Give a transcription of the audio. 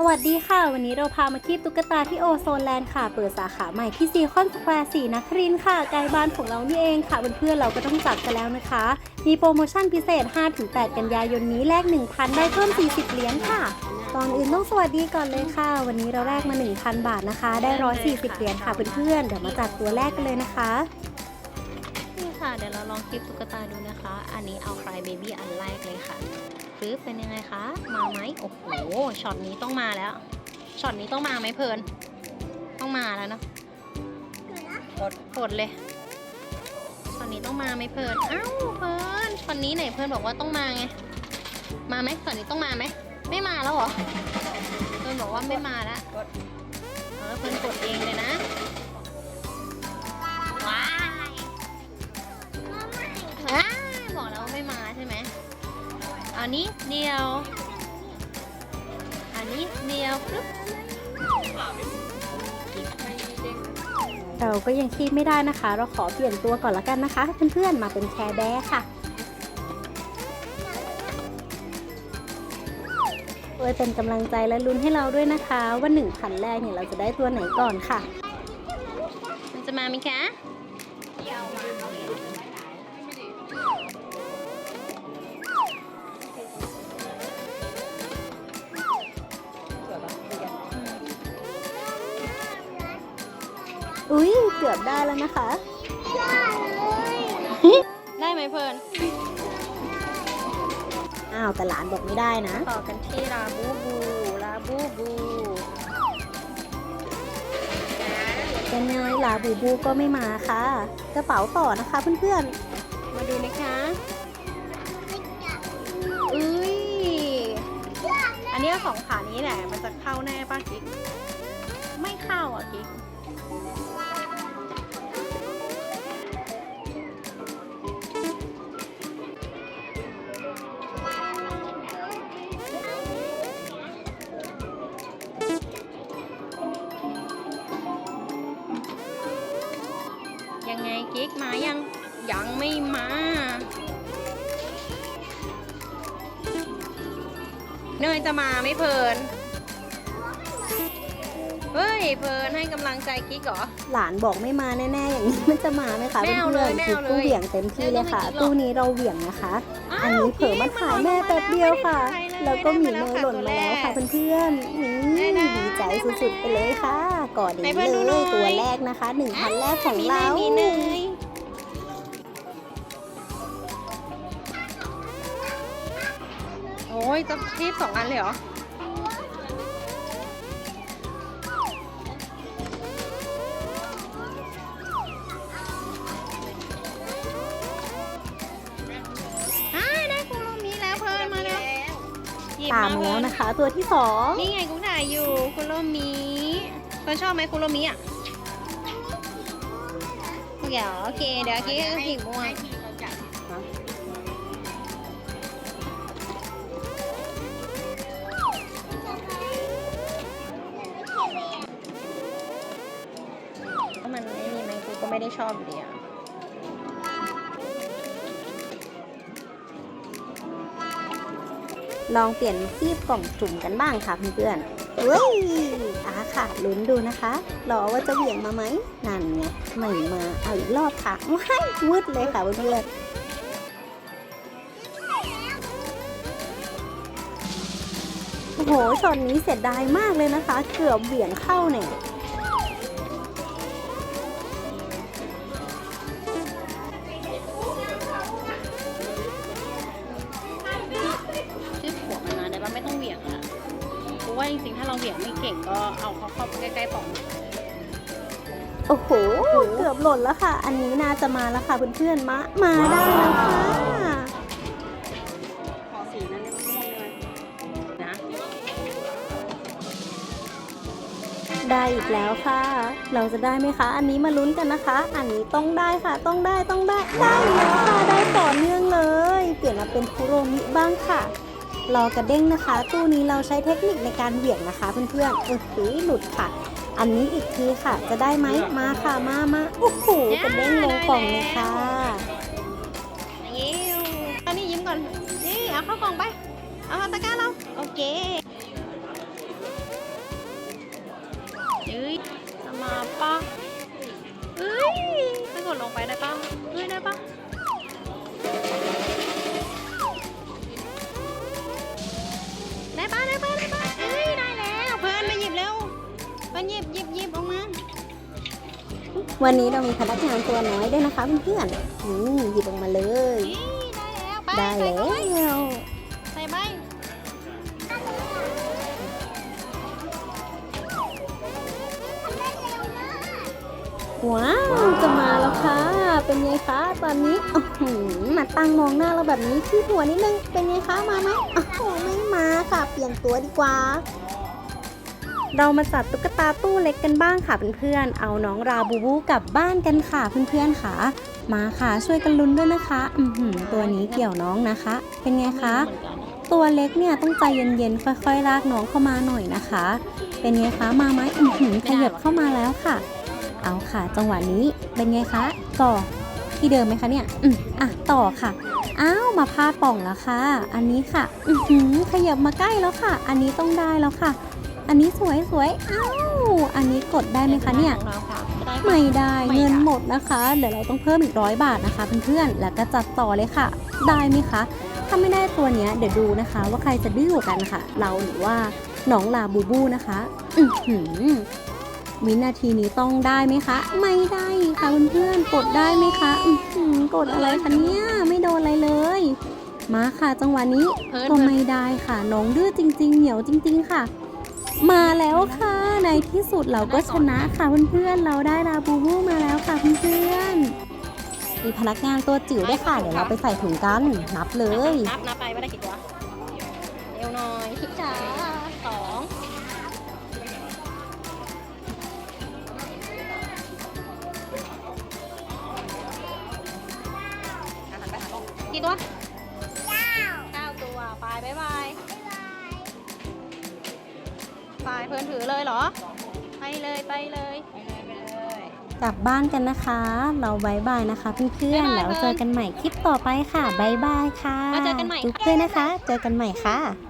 สวัสดีค่ะ วันนี้เราพามาคีบตุ๊กตาที่โอโซนแลนด์ค่ะ เปิดสาขาใหม่ที่ซีคอนสแควร์สีนครินค่ะใกล้บ้านของเรานี่เองค่ะเพื่อนๆเราก็ต้องจัดกันแล้วนะคะ มีโปรโมชั่นพิเศษ 5-8 กันยายนนี้แลก 1,000 ได้เพิ่ม 40 เหรียญค่ะก่อนอื่นต้องสวัสดีก่อนเลยค่ะ วันนี้เราแลกมา 1,000 บาทนะคะ ได้ 140 เหรียญค่ะเพื่อนๆเดี๋ยวมาจัดตัวแรกกันเลยนะคะ เดี๋ยวเราลองคลิปตุ๊กตาดูนะคะ อันนี้เอา Cry Baby อันแรกเลยค่ะปึ๊บเป็นยังไงคะ มาไหมโอ้โห ช็อตนี้ต้องมาแล้ว ช็อตนี้ต้องมาไหมเพลิน ต้องมาแล้วเนอะกดกดเลย ช็อตนี้ต้องมาไหมเพลิน อ้าวเพลิน ช็อตนี้ไหนเพลินบอกว่าต้องมาไง มาไหมช็อตนี้ต้องมาไหม ไม่มาแล้วเหรอ เพลินบอกว่าไม่มาแล้วกดเออเพลินกดเองเลยนะ ไม่มาใช่ไหมอันนี้เดียว อันนี้เดียวปึ๊บเราก็ยังคีบไม่ได้นะคะ เราขอเปลี่ยนตัวก่อนละกันนะคะ เพื่อนๆ มาเป็นแคร์แบร์ค่ะช่วยเป็นกำลังใจและลุ้นให้เราด้วยนะคะ ว่าหนึ่งพันแรกเนี่ยเราจะได้ตัวไหนก่อนค่ะ มันจะมาไหมคะ อืมอุ้ยเกือบได้แล้วนะคะ ได้ไหมเพลินอ้าวแต่หลานบอกไม่ได้นะ ต่อกันที่ลาบูบูลาบูบูเป็นไงลาบูบูก็ไม่มาค่ะ กระเป๋าต่อนะคะเพื่อนมาดูนะคะอุ้ยอันเนี้ยสองขานี้แหละ มันจะเข้าแน่ป้ากิ๊ก ไม่เข้าอะกิ๊ก กิ๊กมายัง ยังไม่มาเนยจะมาไม่เพลิน เฮ้ยเพลินให้กำลังใจกิ๊กเหรอๆหลานบอกไม่มาแน่ๆอย่างนี้มันจะมาไหมคะไม่เอาเพื่อนเลยไม่ๆคือเอาเลยตู้เหวี่ยงเต็มที่เลยค่ะไม่เอาเลยตู้นี้เราเหวี่ยงนะคะอ้าวอันนี้เผลอมาถ่ายแม่แป๊บเดียวค่ะไม่ได้แล้วก็หมีได้เนมายหล่นมาแล้วค่ะตัวแรกเพื่อนๆนี่ได้นะดีใจสุดๆไปเลยค่ะ ก่อนไหนนี้เพื่อนดูหเลน่อยยตัวแรกนะคะหนึ่งพันแรกของมีเราเนยมีเนยโอ้ยจะทีบสองอันเลยเหรออ่าได้คุโรมิแล้วเพลินมาแล้วหยิบตามมาเพแล้วลินนะคะ ตัวที่สองนี่ไงกูถ่ายอยู่คุโรมิเฟิร์นชอบไหมคุโรมิอะเดี๋ยวโอเค เดี๋ยวคิดสีม่วงมันไม่มีไหมกูก็ไม่ได้ชอบอยู่ดีอะ ลองเปลี่ยนคีบกล่องจุ่มกันบ้างค่ะเพื่อนๆเฮ้ยอาค่ะลุ้นดูนะคะรอว่าจะเหวี่ยงมาไหมนั่นไงไม่มาเอาอีกรอบค่ะว้ายมืดเลยค่ะเพื่อนๆโอ้โหช็อตนี้เสียดายมากเลยนะคะ เกือบเหวี่ยงเข้าเนี่ย จริงๆ ถ้าเราเหวี่ยงไม่เก่งก็เอาเขาเข้าใกล้ๆป่องโอ้โห เกือบหล่นแล้วค่ะ อันนี้น่าจะมาแล้วค่ะเพื่อนๆ มา มาได้แล้วค่ะ ขอสีนั้นม่วงเลยนะได้อีกแล้วค่ะ เราจะได้ไหมคะ อันนี้มาลุ้นกันนะคะ อันนี้ต้องได้ค่ะ ต้องได้ ต้องได้ ได้แล้วค่ะ ได้ต่อเนื่องเลย เปลี่ยนมาเป็นคุโรมิบ้างค่ะ รอกระเด้งนะคะ ตู้นี้เราใช้เทคนิคในการเหวี่ยงนะคะ เพื่อนๆเออหืหลุดค่ะ อันนี้อีกทีค่ะ จะได้ไหมมาค่ะมามาโอ้โหกระเด้งลงกล่องเลยค่ะยิ้ตอนนี้ยิ้มก่อน นี่เอาเข้ากล่องไป เอามาตะก้าเรา โอเคเอ้ยจะมาปะเอ้ยไม่กดลงไปได้ปะ วันนี้เรามีพนักงานตัวน้อยด้วยนะคะเพื่อนๆอืมหยิบออกมาเลยนี่ได้แล้วไปได้ใส่แล้เข้าไปวใส่ใบว้าว จะมาแล้วค่ะ เป็นไงคะตอนนี้โอ้โหมาตั้งมองหน้าเราแบบนี้ที่หัวนิดนึง เป็นไงคะ มาไหมโอ้โหไม่มาค่ะ เปลี่ยนตัวดีกว่า เรามาจัดตุ๊กตาตู้เล็กกันบ้างค่ะเพื่อนๆ เอาน้องราบูบูกลับบ้านกันค่ะเพื่อนๆค่ะ มาค่ะช่วยกันลุ้นด้วยนะคะ อืตัวนี้เกี่ยวน้องนะคะ เป็นไงคะ ตัวเล็กเนี่ยต้องใจเย็นๆ ค่อยๆ ลากน้องเข้ามาหน่อยนะคะ เป็นไงคะมาไหมอือหือขยับเข้ามาแล้วค่ะ เอาค่ะ จังหวะนี้เป็นไงคะก่อที่เดิมไหมคะเนี่ย อืมอะต่อค่ะ อ้าว มาพาดป่องแล้วค่ะ อันนี้ค่ะอือหือขยับมาใกล้แล้วค่ะ อันนี้ต้องได้แล้วค่ะ อันนี้สวยสวยๆอ้าวอันนี้กดได้ไหมคะเนี่ยของเราค่ะได้ปะไม่ได้ไม่ได้เงินหมดนะคะ เดี๋ยวเราต้องเพิ่มอีกร้อยบาทนะคะเพื่อนๆแล้วก็จัดต่อเลยค่ะ ได้ไหมคะ ถ้าไม่ได้ตัวเนี้ยเดี๋ยวดูนะคะ ว่าใครจะดื้อกว่ากันค่ะ เราหรือว่าน้องลาบูบูนะคะอือหือวินาทีนี้ต้องได้ไหมคะ ไม่ได้ค่ะเพื่อนๆกดได้ไหมคะอือหือกดอะไรคะเนี่ยไม่โดนอะไรเลย มาค่ะจังหวะนี้เพิ่นก็เพิ่นไม่ได้ค่ะ น้องดื้อจริง ๆ เหนียวจริง ๆ ค่ะ มาแล้วค่ะ ในที่สุดเราก็ชนะค่ะเพื่อนๆ เราได้ลาบูบูมาแล้วค่ะเพื่อนๆ มีพนักงานตัวจิ๋วด้วยค่ะ เดี๋ยวเราไปใส่ถุงกัน นับเลย นับนับไปว่าได้กี่ตัว เร็วหน่อยพี่จ๋าสองกี่ตัว ไปเพื่อนถือเลยเหรอไปเลยไปเลยไปเลยไปเลยกลับบ้านกันนะคะ เราบายบายนะคะเพื่อนๆบ๊ายบายแล้วเจอกันใหม่คลิปต่อไปค่ะบายบายค่ะแล้วเจอกันใหม่จุ๊บด้วยนะคะ เจอกันใหม่ค่ะ